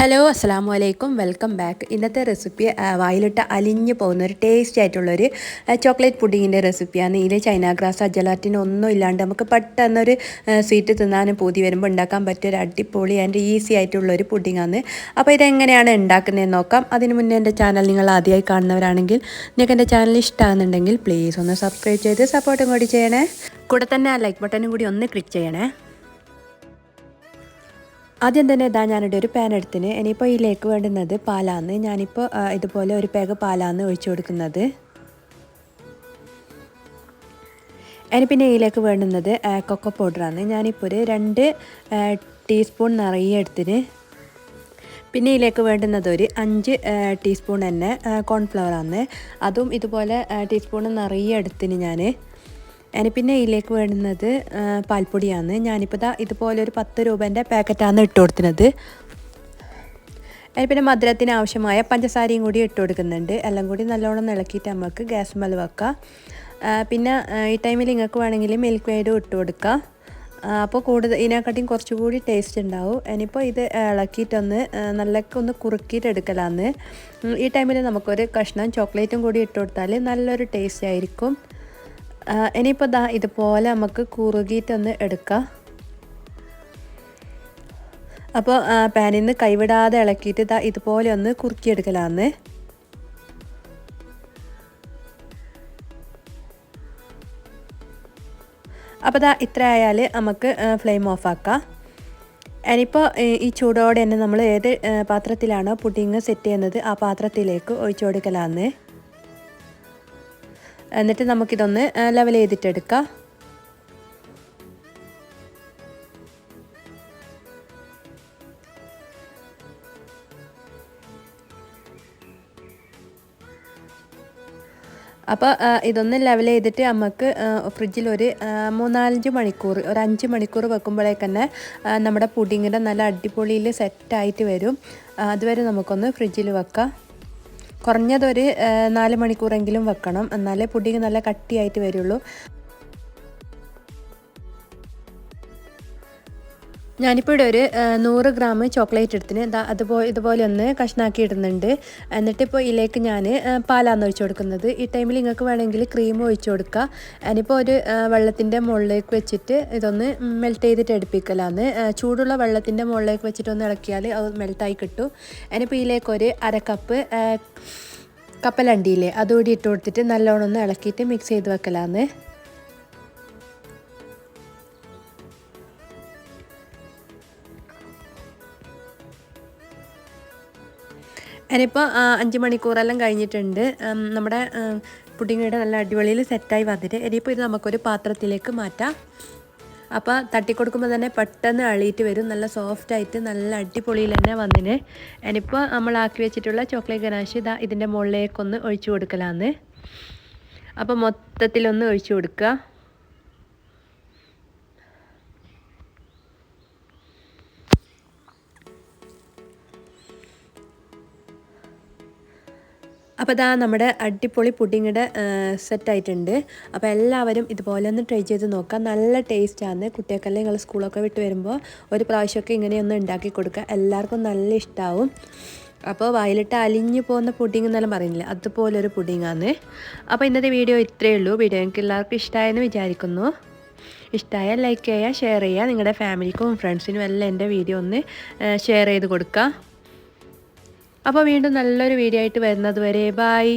Hello അസ്സാം വലൈക്കും welcome back ഇന്നത്തെ റെസിപ്പി വായിലിട്ട് അലിഞ്ഞു പോകുന്ന ഒരു ടേസ്റ്റി ആയിട്ടുള്ളൊരു ചോക്ലേറ്റ് പുഡിങ്ങിന്റെ റെസിപ്പിയാണ് ഇതിൽ ചൈന ഗ്രാസ് അജലാറ്റിൻ ഒന്നും ഇല്ലാണ്ട് നമുക്ക് പെട്ടെന്നൊരു സ്വീറ്റ് തിന്നാനും പൂതി വരുമ്പോൾ ഉണ്ടാക്കാൻ പറ്റിയ ഒരു അടിപൊളി ആൻഡ് ഈസി ആയിട്ടുള്ളൊരു പുഡിങ്ങാണ് അപ്പോൾ ഇതെങ്ങനെയാണ് ഉണ്ടാക്കുന്നതെന്ന് നോക്കാം. അതിന് മുന്നേ എന്റെ ചാനൽ നിങ്ങൾ ആദ്യമായി കാണുന്നവരാണെങ്കിൽ നിങ്ങൾക്ക് എന്റെ ചാനൽ ഇഷ്ടമാകുന്നുണ്ടെങ്കിൽ പ്ലീസ് ഒന്ന് സബ്സ്ക്രൈബ് ചെയ്ത് സപ്പോർട്ടും കൂടി ചെയ്യണേ. കൂടെ തന്നെ ആ ലൈക്ക് ബട്ടനും കൂടി ഒന്ന് ക്ലിക്ക് ചെയ്യണേ. ആദ്യം തന്നെ ഇതാ ഞാനിവിടെ ഒരു പാൻ എടുത്തിന്. ഇനിയിപ്പോൾ ഇതിലേക്ക് വേണ്ടുന്നത് പാലാന്ന്. ഞാനിപ്പോൾ ഇതുപോലെ ഒരു പേക പാലാന്ന് ഒഴിച്ചു കൊടുക്കുന്നത്. ഇനി പിന്നെ ഇതിലേക്ക് വേണ്ടുന്നത് കൊക്കോ പൗഡറാണ് ഞാനിപ്പോൾ ഒരു രണ്ട് ടീസ്പൂൺ നിറയെ എടുത്തിന്. പിന്നെ ഇതിലേക്ക് വേണ്ടുന്നത് ഒരു അഞ്ച് ടീസ്പൂൺ തന്നെ കോൺഫ്ലവറാണ് അതും ഇതുപോലെ ടീസ്പൂൺ നിറയെ എടുത്തിന് ഞാൻ പിന്നെ ഇതിലേക്ക് വേണ്ടുന്നത് പാൽപ്പൊടിയാണ്. ഞാനിപ്പോൾ ദാ ഇതുപോലെ ഒരു പത്ത് രൂപേന്റെ പാക്കറ്റാണ് ഇട്ട് കൊടുക്കുന്നത് അതിന് പിന്നെ മധുരത്തിന് ആവശ്യമായ പഞ്ചസാരയും കൂടി ഇട്ട് കൊടുക്കുന്നുണ്ട്. എല്ലാം കൂടി നല്ലോണം ഇളക്കിയിട്ട് നമുക്ക് ഗ്യാസ് മേൽ വെക്കാം. പിന്നെ ഈ ടൈമിൽ നിങ്ങൾക്ക് വേണമെങ്കിൽ മിൽക്ക് മെയ്ഡും ഇട്ട് കൊടുക്കുക അപ്പോൾ കൂടുതൽ ഇതിനെക്കാട്ടിയും കുറച്ചുകൂടി ടേസ്റ്റ് ഉണ്ടാവും. ഇനിയിപ്പോൾ ഇത് ഇളക്കിയിട്ടൊന്ന് നല്ല ഒന്ന് കുറുക്കിയിട്ട് എടുക്കലാന്ന്. ഈ ടൈമിൽ നമുക്കൊരു കഷ്ണം ചോക്ലേറ്റും കൂടി ഇട്ട് കൊടുത്താൽ നല്ലൊരു ടേസ്റ്റ് ആയിരിക്കും. ഇനിയിപ്പോൾ ദാ ഇതുപോലെ നമുക്ക് കുറുകിയിട്ടൊന്ന് എടുക്കാം. അപ്പോൾ പാനിൽ നിന്ന് കൈവിടാതെ ഇളക്കിയിട്ട് ദാ ഇതുപോലെ ഒന്ന് കുറുക്കിയെടുക്കലാന്ന്. അപ്പോൾ ദാ ഇത്ര ആയാൽ നമുക്ക് ഫ്ലെയിം ഓഫ് ഇനിയിപ്പോൾ ഈ ചൂടോടെ തന്നെ നമ്മൾ ഏത് പാത്രത്തിലാണോ പുഡിങ് സെറ്റ് ചെയ്യുന്നത് ആ പാത്രത്തിലേക്ക് ഒഴിച്ചു കൊടുക്കലാന്ന്. എന്നിട്ട് നമുക്കിതൊന്ന് ലെവൽ ചെയ്തിട്ടെടുക്കാം. അപ്പോൾ ഇതൊന്ന് ലെവൽ ചെയ്തിട്ട് നമുക്ക് ഫ്രിഡ്ജിൽ ഒരു മൂന്നാലഞ്ച് മണിക്കൂർ ഒരു അഞ്ച് മണിക്കൂർ വെക്കുമ്പോഴേക്കന്നെ നമ്മുടെ പുഡിങ്ങിന്റെ നല്ല അടിപൊളിയിൽ സെറ്റായിട്ട് വരും. അതുവരെ നമുക്കൊന്ന് ഫ്രിഡ്ജിൽ വെക്കാം. കുറഞ്ഞതൊരു നാല് മണിക്കൂറെങ്കിലും വെക്കണം. എന്നാലേ പുഡിങ് നല്ല കട്ടിയായിട്ട് വരുള്ളൂ. ഞാനിപ്പോൾ ഇവിടെ ഒരു നൂറ് ഗ്രാം ചോക്ലേറ്റ് എടുത്തിന്. അതുപോലെ ഇതുപോലെ ഒന്ന് കഷ്ണാക്കി ഇടുന്നുണ്ട്. എന്നിട്ടിപ്പോൾ ഇതിലേക്ക് ഞാൻ പാലാണ് ഒഴിച്ചു കൊടുക്കുന്നത്. ഈ ടൈമിൽ നിങ്ങൾക്ക് വേണമെങ്കിൽ ക്രീം ഒഴിച്ചു കൊടുക്കുക ഞാനിപ്പോൾ ഒരു വെള്ളത്തിന്റെ മുകളിലേക്ക് വെച്ചിട്ട് ഇതൊന്ന് മെൽറ്റ് ചെയ്തിട്ട് എടുപ്പിക്കലാന്ന്. ചൂടുള്ള വെള്ളത്തിന്റെ മുകളിലേക്ക് വെച്ചിട്ട് ഒന്ന് ഇളക്കിയാൽ അത് മെൽട്ടായി കിട്ടും. ഞാനിപ്പോൾ ഇതിലേക്ക് ഒരു അര കപ്പ് കപ്പലണ്ടിയില്ലേ അതുകൂടി ഇട്ട് കൊടുത്തിട്ട് നല്ലോണം ഒന്ന് ഇളക്കിയിട്ട് മിക്സ് ചെയ്ത് വെക്കലാന്ന്. ഞാനിപ്പോൾ അഞ്ച് മണിക്കൂറെല്ലാം കഴിഞ്ഞിട്ടുണ്ട്. നമ്മുടെ പുഡിങ്ങയുടെ നല്ല അടിപൊളിയിൽ സെറ്റായി വന്നിട്ട് ഇനിയിപ്പോൾ ഇത് നമുക്കൊരു പാത്രത്തിലേക്ക് മാറ്റാം. അപ്പോൾ തട്ടിക്കൊടുക്കുമ്പോൾ തന്നെ പെട്ടെന്ന് അളിയിട്ട് വരും. നല്ല സോഫ്റ്റ് ആയിട്ട് നല്ല അടിപൊളിയിൽ തന്നെ വന്നിന്. ഇനിയിപ്പോൾ നമ്മൾ ആക്കി വെച്ചിട്ടുള്ള ചോക്ലേറ്റ് ഗനാശ് ഇതാ ഇതിന്റെ മുകളിലേക്കൊന്ന് ഒഴിച്ചു കൊടുക്കലാന്ന്. അപ്പോൾ മൊത്തത്തിലൊന്ന് ഒഴിച്ചു കൊടുക്കുക. അപ്പോൾ ഇതാ നമ്മുടെ അടിപൊളി പുഡിങ്ങിടെ സെറ്റായിട്ടുണ്ട്. അപ്പോൾ എല്ലാവരും ഇതുപോലെ ഒന്ന് ട്രൈ ചെയ്ത് നോക്കാം. നല്ല ടേസ്റ്റാണ് കുട്ടികൾക്കെല്ലാം നിങ്ങൾ സ്കൂളൊക്കെ വിട്ട് വരുമ്പോൾ ഒരു പ്രാവശ്യമൊക്കെ ഇങ്ങനെയൊന്ന് ഉണ്ടാക്കി കൊടുക്കുക എല്ലാവർക്കും നല്ല ഇഷ്ടമാവും അപ്പോൾ വായിലിട്ട് അലിഞ്ഞു പോകുന്ന പുഡിംഗ് എന്നെല്ലാം പറയുന്നില്ല? അതുപോലൊരു പുഡിങ്ങാണ് അപ്പോൾ ഇന്നത്തെ വീഡിയോ ഇത്രയേ ഉള്ളൂ. വീഡിയോ എനിക്ക് എല്ലാവർക്കും ഇഷ്ടമായെന്ന് വിചാരിക്കുന്നു. ഇഷ്ടമായ ലൈക്ക് ചെയ്യുക ഷെയർ ചെയ്യുക. നിങ്ങളുടെ ഫാമിലിക്കും ഫ്രണ്ട്സിനും എല്ലാം എന്റെ വീഡിയോ ഒന്ന് ഷെയർ ചെയ്ത് കൊടുക്കുക അപ്പോൾ വീണ്ടും നല്ലൊരു വീഡിയോ ആയിട്ട് വരുന്നത് വരെ ബായ്